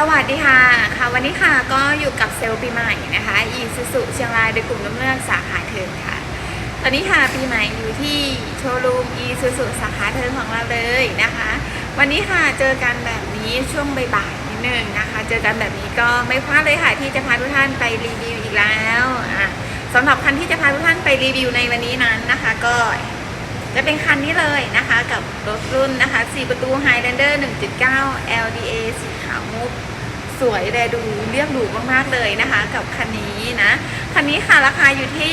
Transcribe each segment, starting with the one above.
สวัสดีค่ะค่ะ วันนี้ค่ะก็อยู่กับเซลล์ปีใหม่นะคะอีซูซูเชียงรายโดยกลุ่มน้ำเลือกสาขาเทิงค่ะ ตอนนี้ค่ะปีใหม่อยู่ที่โชว์รูมอีซูซูสาขาเทิงของเราเลยนะคะ วันนี้ค่ะเจอกันแบบนี้ช่วงบ่ายๆนิดนึงนะคะ เจอกันแบบนี้ก็ไม่พลาดเลยค่ะที่จะพาทุกท่านไปรีวิวอีกแล้วอะสำหรับคันที่จะพาทุกท่านไปรีวิวในวันนี้นั้นนะคะ ก็ จะเป็นคันนี้เลยนะคะกับรถรุ่นนะคะ 4 ประตู Highlander 1.9 LDA สีขาวมุก สวยแลดูเรียบหรูมากๆเลยนะคะ กับคันนี้นะ คันนี้ค่ะราคาอยู่ที่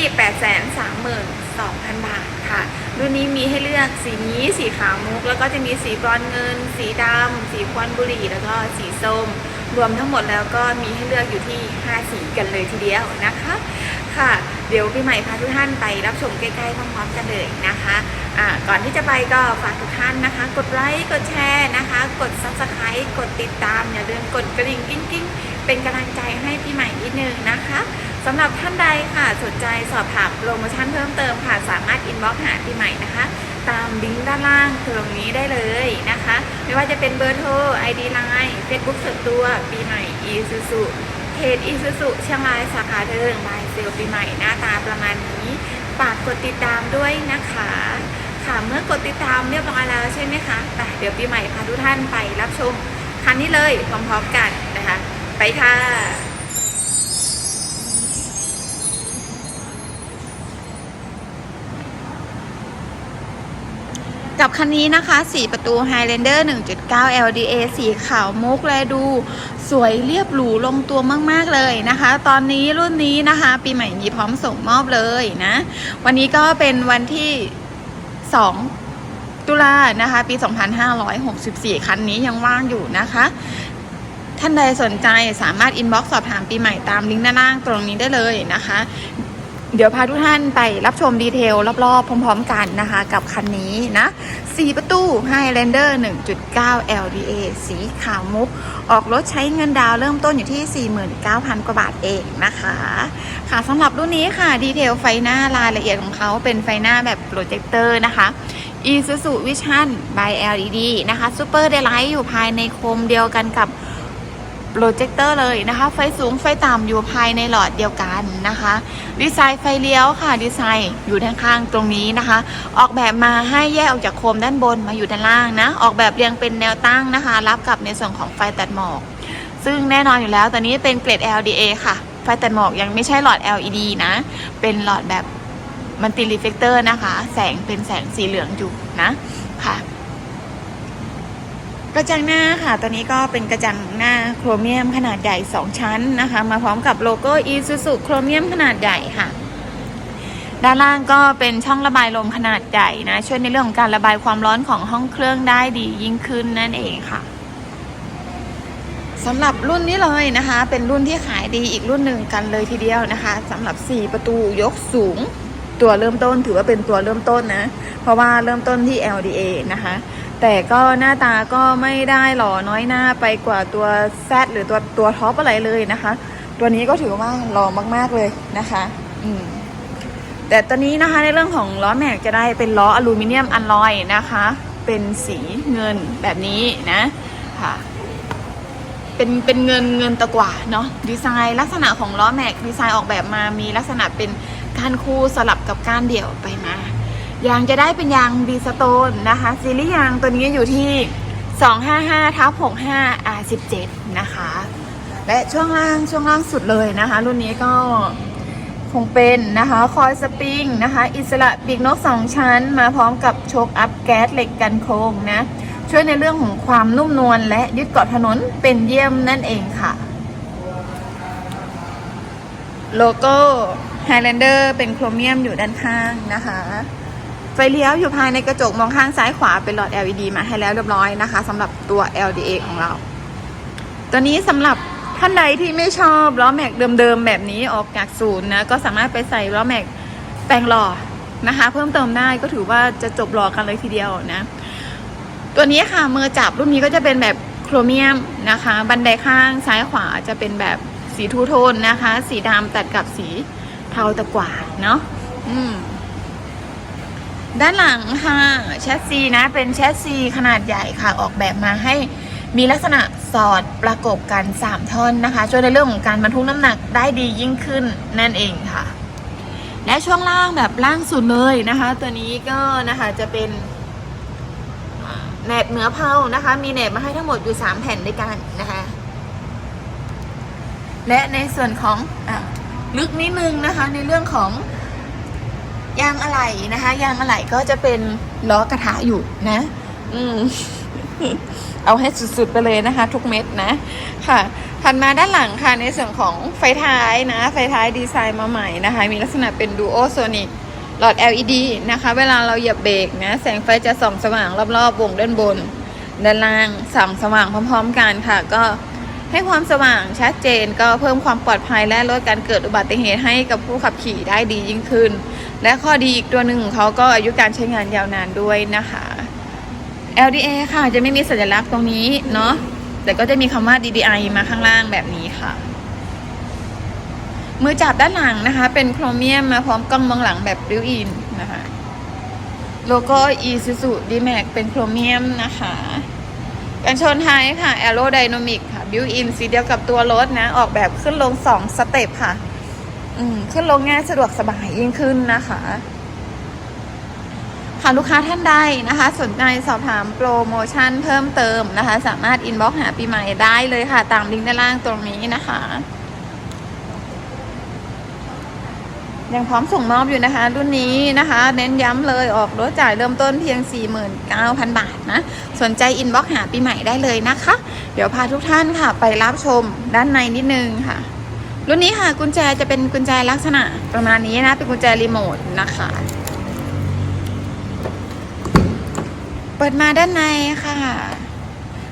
832,000 บาทค่ะ รุ่นนี้มีให้เลือกสีนี้สีขาวมุก แล้วก็จะมีสีบรอนเงิน สีดำสีควันบุหรี่ แล้วก็สีส้ม รวมทั้งหมดแล้วก็มีให้เลือกอยู่ที่ 5 สีกันเลยทีเดียวนะคะ ค่ะ เดี๋ยวพี่ใหม่พาทุกท่านไปรับชมใกล้ๆพร้อมๆกันเลยนะคะก่อนที่จะไปก็ฝากทุกท่านนะคะ กดไลค์กดแชร์นะคะ กด subscribe กดติดตามอย่าลืมกดกระดิ่งกิ้งกิ้งๆเป็นกำลังใจให้พี่ใหม่นิดนึงนะคะสำหรับท่านใดค่ะสนใจสอบถามโปรโมชั่นเพิ่มเติมค่ะ สามารถอินบ็อกหาพี่ใหม่นะคะ ตามลิงก์ด้านล่างตรงนี้ได้เลยนะคะ ไม่ว่าจะเป็นเบอร์โทร ID Line Facebook ส่วนตัวปีใหม่ e s u s u จ e s u s u เชียงรายสาขาเดิงบายเซลปีใหม่หน้าตาประมาณนี้ฝากกดติดตามด้วยนะคะ ค่ะเมื่อกดติดตามเรียบร้อยแล้วใช่ไหมคะแต่เดี๋ยวปีใหม่พาทุกท่านไปรับชมคันนี้เลยพร้อมๆกันนะคะ ไปค่ะ กับคันนี้นะคะ 4 ประตู Highlander 1.9 LDA สีขาวมุกแลดู สวยเรียบหรูลงตัวมาก ๆ เลยนะคะ ตอนนี้รุ่นนี้นะคะ ปีใหม่มีพร้อมส่งมอบเลยนะ วันนี้ก็เป็นวันที่ 2 ตุลานะคะ ปี 2564 คันนี้ยังว่างอยู่นะคะท่านใดสนใจสามารถอินบ็อกซ์สอบถามปีใหม่ตามลิงก์ด้านล่างตรงนี้ได้เลยนะคะ เดี๋ยวพาทุกท่านไปรับชมดีเทลรอบๆ พร้อม ๆ กันนะคะ กับคันนี้นะ 4 ประตู Highlander 1.9 LDA สีขาวมุก ออกรถใช้เงินดาวเริ่มต้นอยู่ที่ 49,000 กว่าบาทเองนะคะ ค่ะสำหรับรุ่นนี้ค่ะ ดีเทลไฟหน้ารายละเอียดของเขาเป็นไฟหน้าแบบโปรเจคเตอร์นะคะ Isuzu Vision by LED นะคะ Super Daylight อยู่ภายในโคมเดียวกันกับ โปรเจคเตอร์เลยนะคะ ไฟสูงไฟต่ำอยู่ภายในหลอดเดียวกันนะคะ ดีไซน์ไฟเลี้ยวค่ะ ดีไซน์อยู่ด้านข้างตรงนี้นะคะ ออกแบบมาให้แยกออกจากโคมด้านบนมาอยู่ด้านล่างนะ ออกแบบเรียงเป็นแนวตั้งนะคะ รับกับในส่วนของไฟตัดหมอก ซึ่งแน่นอนอยู่แล้วตอนนี้เป็นเกรด LDA ค่ะ ไฟตัดหมอกยังไม่ใช่หลอด LED นะ เป็นหลอดแบบมันติรีเฟกเตอร์นะคะ แสงเป็นแสงสีเหลืองอยู่นะค่ะ กระจังหน้าค่ะ ตัวนี้ก็เป็นกระจังหน้าโครเมียมขนาดใหญ่ 2 ชั้นนะคะ มาพร้อมกับโลโก้ Isuzu โครเมียมขนาดใหญ่ค่ะ ด้านล่างก็เป็นช่องระบายลมขนาดใหญ่นะ ช่วยในเรื่องของการระบายความร้อนของห้องเครื่องได้ดียิ่งขึ้นนั่นเองค่ะสำหรับรุ่นนี้เลยนะคะ เป็นรุ่นที่ขายดีอีกรุ่นหนึ่งกันเลยทีเดียวนะคะสำหรับ 4 ประตูยกสูง ตัวเริ่มต้นถือว่าเป็นตัวเริ่มต้นนะ เพราะว่าเริ่มต้นที่ LDA นะคะ แต่ก็หน้าตาก็ไม่ได้หล่อน้อยหน้าไปกว่าตัว Z หรือตัวตัวท็อปอะไรเลยนะคะ ตัวนี้ก็ถือว่าหล่อมากๆเลยนะคะ อืมแต่ตอนนี้นะคะในเรื่องของล้อแม็กจะได้เป็นล้ออลูมิเนียมอัลลอยนะคะ เป็นสีเงินแบบนี้นะค่ะเป็นเป็นเงินเงินตะกว่าเนาะดีไซน์ลักษณะของล้อแม็กดีไซน์ออกแบบมามีลักษณะเป็นกานคู่สลับกับกานเดี่ยวไปมา ยางจะได้เป็นยางบีสโตนนะคะ ซีรีส์ยางตัวนี้อยู่ที่ 255ทับ65 R17 นะคะ และช่วงล่างช่วงล่างสุดเลยนะคะ รุ่นนี้ก็คงเป็นนะคะคอยสปริงนะคะ อิสระปีกนกสองชั้น มาพร้อมกับโชคอัพแก๊สเหล็กกันโค้งนะ ช่วยในเรื่องของความนุ่มนวลและยึดเกาะถนนเป็นเยี่ยมนั่นเองค่ะ โลโก้ Highlander เป็นโครเมียมอยู่ด้านข้างนะคะ ไฟเลี้ยวอยู่ภายในกระจกมองข้างซ้ายขวาเป็นหลอด LED มาให้แล้วเรียบร้อยนะคะสำหรับตัว LDA ของเรา ตัวนี้สำหรับท่านใดที่ไม่ชอบล้อแม็กเดิมๆแบบนี้ออกจากศูนย์นะก็สามารถไปใส่ล้อแม็กแปลงหล่อนะคะ เพิ่มเติมได้ก็ถือว่าจะจบหล่อกันเลยทีเดียวนะ ตัวนี้ค่ะมือจับรุ่นนี้ก็จะเป็นแบบโครเมียมนะคะ บันไดข้างซ้ายขวาจะเป็นแบบสีทูโทนนะคะ สีดำตัดกับสีเทาตะกว่าเนาะอืม ด้านหลังค่ะแชสซีนะเป็นแชสซีขนาดใหญ่ค่ะออกแบบมาให้มีลักษณะสอดประกบกัน 3 ท่อนนะคะ ช่วยในเรื่องของการบรรทุกน้ำหนักได้ดียิ่งขึ้นนั่นเองค่ะ และช่วงล่างแบบล่างสุดเลยนะคะ ตัวนี้ก็นะคะจะเป็นแหนบเหนือเพานะคะ มีแหนบมาให้ทั้งหมดอยู่ 3 แผ่นด้วยกันนะคะ และในส่วนของอลึกนิดนึงนะคะในเรื่องของ ยางอะไหล่นะคะ ยางอะไหล่ก็จะเป็นล้อกระทะอยู่นะ อืมเอาให้สุดๆไปเลยนะคะ ทุกเม็ดนะค่ะถัดมาด้านหลังค่ะในส่วนของไฟท้ายนะ ไฟท้ายดีไซน์มาใหม่นะคะ มีลักษณะเป็น Duo Sonic หลอด LED นะคะ เวลาเราเหยียบเบรกนะ แสงไฟจะส่องสว่างรอบๆวงด้านบน ด้านล่างส่องสว่างพร้อม ๆ กันค่ะ ก็ ให้ความสว่างชัดเจนก็เพิ่มความปลอดภัยและลดการเกิดอุบัติเหตุให้กับผู้ขับขี่ได้ดียิ่งขึ้น และข้อดีอีกตัวหนึ่งของเขาก็อายุการใช้งานยาวนานด้วยนะคะ LDA ค่ะจะไม่มีสัญลักษณ์ตรงนี้เนาะแต่ก็จะมีคำว่า DDI มาข้างล่างแบบนี้ค่ะ มือจับด้านหลังนะคะ เป็นโครเมียมมาพร้อมกล้องมองหลังแบบริ้วอินนะคะ โลโก้ Isuzu D-Max เป็นโครเมียมนะคะ กันชนไฮค่ะ Aerodynamic ค่ะ Built in สีเดียวกับตัวรถนะ ออกแบบขึ้นลง2สเต็ปค่ะ อืม ขึ้นลงง่ายสะดวกสบายยิ่งขึ้นนะคะค่ะลูกค้าท่านใดนะคะ สนใจสอบถามโปรโมชั่นเพิ่มเติมนะคะ สามารถอินบ็อกซ์หาปีใหม่ได้เลยค่ะ ตามลิงก์ด้านล่างตรงนี้นะคะ ยังพร้อมส่งมอบอยู่นะคะ รุ่นนี้นะคะ เน้นย้ำเลยออกรถจ่ายเริ่มต้นเพียง 49,000 บาทนะ สนใจอินบ็อกหาปีใหม่ได้เลยนะคะ เดี๋ยวพาทุกท่านค่ะ ไปรับชมด้านในนิดนึงค่ะ รุ่นนี้ค่ะกุญแจจะเป็นกุญแจลักษณะประมาณนี้นะ เป็นกุญแจรีโมทนะคะ เปิดมาด้านในค่ะ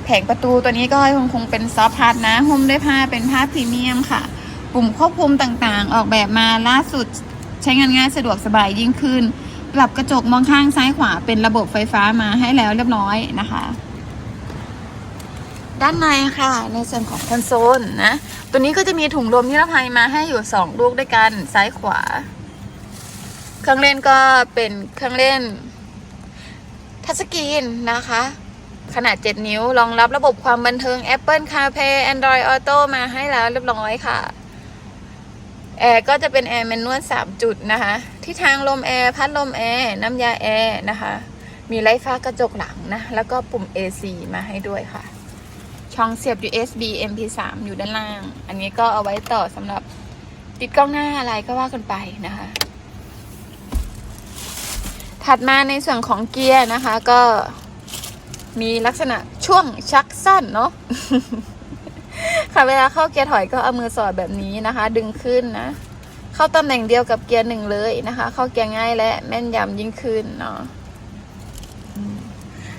แผงประตูตัวนี้ก็ยังคงเป็นซอฟต์พาร์ทนะหุ้มด้วยผ้าเป็นผ้าพรีเมียมค่ะปุ่มควบคุมต่างๆ ออกแบบมาล่าสุด ใช้งานง่ายสะดวกสบายยิ่งขึ้น ปรับกระจกมองข้างซ้ายขวาเป็นระบบไฟฟ้ามาให้แล้วเรียบร้อยนะคะ ด้านในค่ะในส่วนของคอนโซลนะตัวนี้ก็จะมีถุงลมนิรภัยมาให้อยู่ 2 ลูกด้วยกันซ้ายขวา เครื่องเล่นก็เป็นเครื่องเล่น ทัชสกรีนนะคะขนาด 7 นิ้ว รองรับระบบความบันเทิง Apple CarPlay Android Auto มาให้แล้วเรียบร้อยค่ะ แอร์ก็จะเป็นแอร์แมนนวล3 จุดนะคะ ที่ทางลมแอร์ พัดลมแอร์ น้ำยาแอร์นะคะ มีไร้ฟ้ากระจกหลังนะ แล้วก็ปุ่ม AC มาให้ด้วยค่ะ ช่องเสียบ USB MP3 อยู่ด้านล่าง อันนี้ก็เอาไว้ต่อสำหรับติดกล้องหน้าอะไรก็ว่ากันไปนะคะ ถัดมาในส่วนของเกียร์นะคะก็มีลักษณะช่วงชักสั้นเนาะ ค่ะเวลาเข้าเกียร์ถอยก็เอามือสอดแบบนี้นะคะ ดึงขึ้นนะ เข้าตำแหน่งเดียวกับเกียร์หนึ่งเลยนะคะ เข้าเกียร์ง่ายและแม่นยำยิ่งขึ้นเนาะ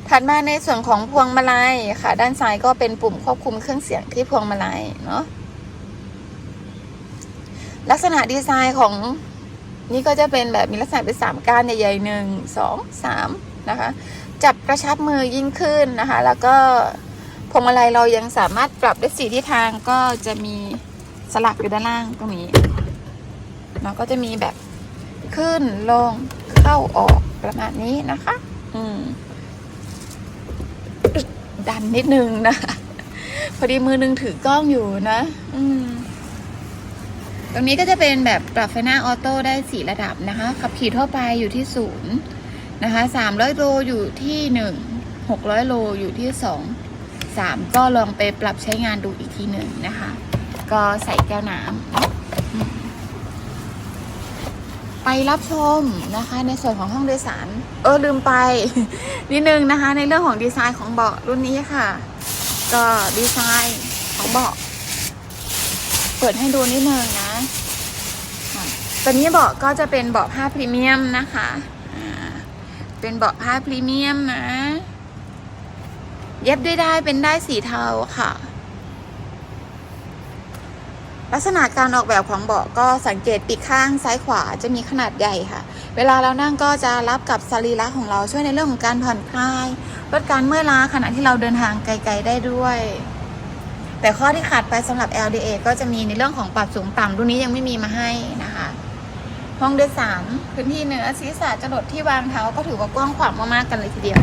ถัดมาในส่วนของพวงมาลัยค่ะ ด้านซ้ายก็เป็นปุ่มควบคุมเครื่องเสียงที่พวงมาลัยเนาะลักษณะดีไซน์ของนี่ก็จะเป็นแบบมีลักษณะเป็นสามก้านใหญ่ๆหนึ่งสองสามนะคะ จับกระชับมือยิ่งขึ้นนะคะ แล้วก็ พวงมาลัยเรายังสามารถปรับได้สีทิศทางก็จะมีสลักอยู่ด้านล่างตรงนี้เนาะก็จะมีแบบขึ้นลงเข้าออกประมาณนี้นะคะ อืม ดันนิดนึงนะ พอดีมือนึงถือกล้องอยู่นะ อืม ตรงนี้ก็จะเป็นแบบปรับไฟหน้าออโต้ได้สี่ระดับนะคะ ขับขี่ทั่วไปอยู่ที่ศูนย์นะคะสามร้อยโลอยู่ที่หนึ่งหกร้อยโลอยู่ที่สอง สามก็ลองไปปรับใช้งานดูอีกทีหนึ่งนะคะ ก็ใส่แก้วน้ำไปรับชมนะคะในส่วนของห้องโดยสาร เออลืมไป นิดนึงนะคะ ในเรื่องของดีไซน์ของเบาะรุ่นนี้ค่ะ ก็ดีไซน์ของเบาะเปิดให้ดูนิดนึงนะตัวนี้เบาะก็จะเป็นเบาะผ้าพรีเมียมนะคะ เป็นเบาะผ้าพรีเมียมนะ เย็บด้วยได้เป็นได้สีเทาค่ะ ลักษณะการออกแบบของเบาะก็สังเกตปีกข้างซ้ายขวาจะมีขนาดใหญ่ค่ะ เวลาเรานั่งก็จะรับกับสรีระของเราช่วยในเรื่องของการผ่อนคลายลดการเมื่อยล้าขณะที่เราเดินทางไกล ๆได้ด้วย แต่ข้อที่ขาดไปสำหรับ LDA ก็จะมีในเรื่องของปรับสูงต่ำรุ่นนี้ยังไม่มีมาให้นะคะ ห้องโดยสารพื้นที่เนื้อศีรษะจรดที่วางเท้าก็ถือว่ากว้างขวางมากๆกันเลยทีเดียว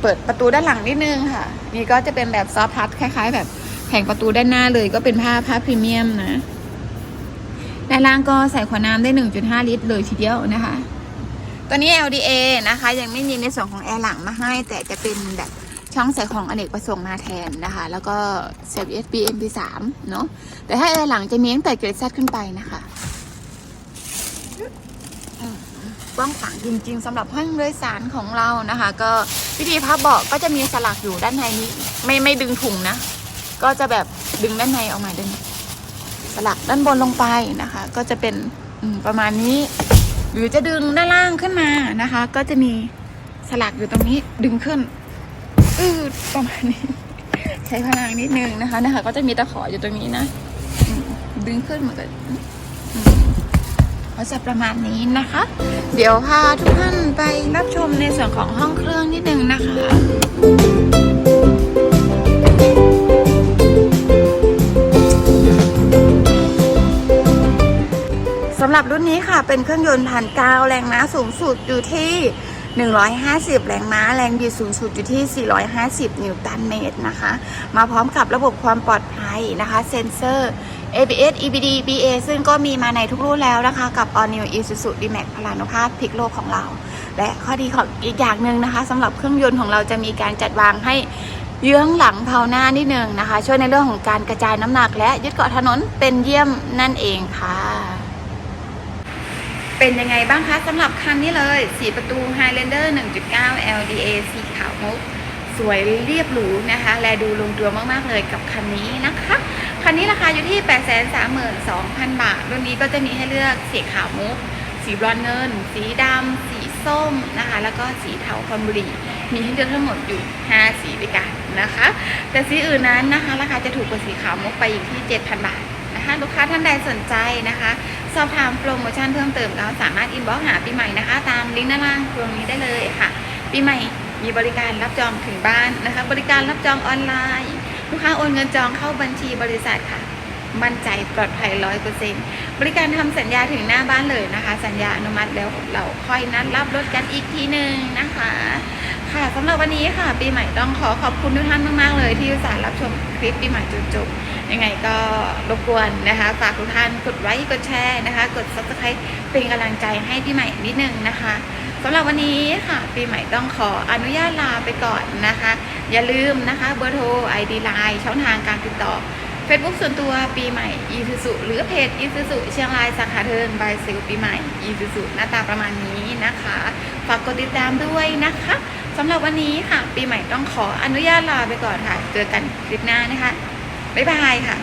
เปิดประตูด้านหลังนิดนึงค่ะ นี่ก็จะเป็นแบบซอฟต์ทัชคล้าย ๆ แบบแผงประตูด้านหน้าเลยก็เป็นผ้าผ้าพรีเมียมนะ ด้านล่างก็ใส่ขวดน้ำได้ 1.5 ลิตรเลยทีเดียวนะคะ ตัวนี้ LDA นะคะ ยังไม่มีในส่วนของแอร์หลังมาให้ แต่จะเป็นแบบช่องใส่ของอเนกประสงค์มาแทนนะคะ แล้วก็เสียบ USB MP3 เนาะแต่ถ้าแอร์หลังจะมีตั้งแต่เกรดซัขึ้นไปนะคะ กว้างขวางจริง ๆสำหรับห้องโดยสารของเรานะคะ ก็วิธีพับเบาะก็จะมีสลักอยู่ด้านในนี้ ไม่ไม่ดึงถุงนะ ก็จะแบบดึงด้านในออกมาดึง สลักด้านบนลงไปนะคะ ก็จะเป็นประมาณนี้ หรือจะดึงด้านล่างขึ้นมานะคะ ก็จะมีสลักอยู่ตรงนี้ดึงขึ้นอือประมาณนี้ ใช้พลังนิดนึงนะคะนะคะ ก็จะมีตะขออยู่ตรงนี้นะดึงขึ้นเหมือนกัน ก็จะประมาณนี้นะคะ เดี๋ยวพาทุกท่านไปรับชมในส่วนของห้องเครื่องนิดนึงนะคะสำหรับรุ่นนี้ค่ะเป็นเครื่องยนต์พันเก้าแรงม้าสูงสุดอยู่ที่ 150 แรงม้า แรงบิดสูงสุดอยู่ที่ 450 นิวตันเมตรนะคะ มาพร้อมกับระบบความปลอดภัยนะคะ เซ็นเซอร์ ABS EBD BA ซึ่งก็มีมาในทุกรุ่นแล้วนะคะ กับ All New Isuzu D-Max พลานุภาพพลิกโลกของเรา และข้อดีของอีกอย่างหนึ่งนะคะสำหรับเครื่องยนต์ของเราจะมีการจัดวางให้เยื้องหลังเผาหน้านิดนึงนะคะ ช่วยในเรื่องของการกระจายน้ำหนัก และยึดเกาะถนนเป็นเยี่ยมนั่นเองค่ะเป็นยังไงบ้างคะสำหรับคันนี้เลย 4 ประตู Highlander 1.9 LDA สีขาวมุก สวยเรียบหรูนะคะ และดูลงตัวมาก ๆ เลยกับคันนี้นะคะ คันนี้ราคาอยู่ที่ 832,000 บาท รุ่นนี้ก็จะมีให้เลือกสีขาวมุก สีบรอนเงิน สีดำ สีส้มนะคะ แล้วก็สีเทาคอนบุรี มีให้เลือกทั้งหมดอยู่ 5 สีด้วยกันนะคะ แต่สีอื่นนั้นนะคะ ราคาจะถูกกว่าสีขาวมุกไปอยู่ที่ 7,000 บาทนะคะ ลูกค้าท่านใดสนใจนะคะ สอบถามโปรโมชั่นเพิ่มเติมก็สามารถอินบ็อกซ์หาปีใหม่นะคะ ตามลิงก์ด้านล่างตรงนี้ได้เลยค่ะ ปีใหม่มีบริการรับจองถึงบ้านนะคะ บริการรับจองออนไลน์ ลูกค้าโอนเงินจองเข้าบัญชีบริษัทค่ะ มั่นใจปลอดภัยร้อยเปอร์เซ็นบริการทำสัญญาถึงหน้าบ้านเลยนะคะ สัญญาอนุมัติแล้วเราค่อยนัดรับรถกันอีกทีหนึ่งนะคะ ค่ะสำหรับวันนี้ค่ะ ปีใหม่ต้องขอขอบคุณทุกท่านมากๆเลย ที่อุตส่าห์รับชมคลิปปีใหม่จนจบยังไงก็รบกวนนะคะฝากทุกท่านกดไลค์กดแชร์นะคะ กด subscribe เป็นกำลังใจให้ปีใหม่นิดนึงนะคะ สำหรับวันนี้ค่ะ ปีใหม่ต้องขออนุญาตลาไปก่อนนะคะ อย่าลืมนะคะเบอร์โทร ID Line ช่องทางการติดต่อ Facebook ส่วนตัวปีใหม่ e s u z u หรือเพจ e s u z u เชียงรายสาขาเทินบายซิลปีใหม่ e s u z u หน้าตาประมาณนี้นะคะ ฝากกดติดตามด้วยนะคะสำหรับวันนี้ค่ะ ปีใหม่ต้องขออนุญาตลาไปก่อนค่ะ เจอกันคลิปหน้านะคะ บ๊ายบายค่ะ